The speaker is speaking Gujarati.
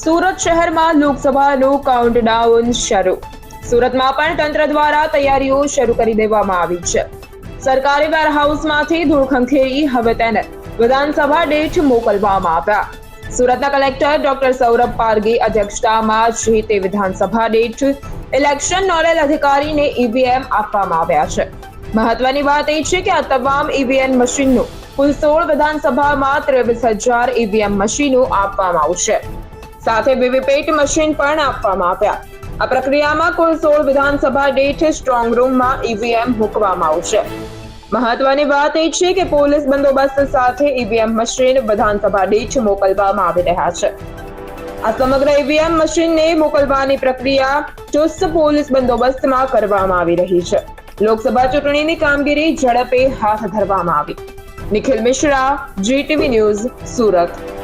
સુરત શહેરમાં લોકસભાનું કાઉન્ટડાઉન શરૂ. સુરતમાં પણ તંત્ર દ્વારા તૈયારીઓ શરૂ કરી દેવામાં આવી છે. સરકારી વેરહાઉસમાંથી ધૂળ ખંખેરી હવે તેને વિધાનસભા ડેટ મોકલવામાં આવ્યા. સુરતના કલેક્ટર ડોક્ટર સૌરભ પારગી અધ્યક્ષતામાં જે તે વિધાનસભા ડેટ ઇલેક્શન નોડલ અધિકારીને ઈવીએમ આપવામાં આવ્યા છે. મહત્વની વાત એ છે કે આ તમામ ઈવીએમ મશીનનું કુલ સોળ વિધાનસભામાં ત્રેવીસ હજાર ઈવીએમ મશીનો આપવામાં આવશે. સાથે વીવીપેટ મશીન પણ આપવામાં આવ્યા. આ પ્રક્રિયામાં કુલ સોળ વિધાનસભા દીઠ સ્ટ્રોંગ રૂમમાં ઈવીએમ મૂકવામાં આવશે. મહત્વની વાત એ છે કે પોલીસ બંદોબસ્ત સાથે ઈવીએમ મશીન વિધાનસભા દીઠ મોકલવામાં આવી રહ્યા છે. આ સમગ્ર ઈવીએમ મશીનને મોકલવાની પ્રક્રિયા ચુસ્ત પોલીસ બંદોબસ્તમાં કરવામાં આવી રહી છે. લોકસભા ચૂંટણીની કામગીરી ઝડપે હાથ ધરવામાં આવી. Nikhil Mishra, GTV news, Surat.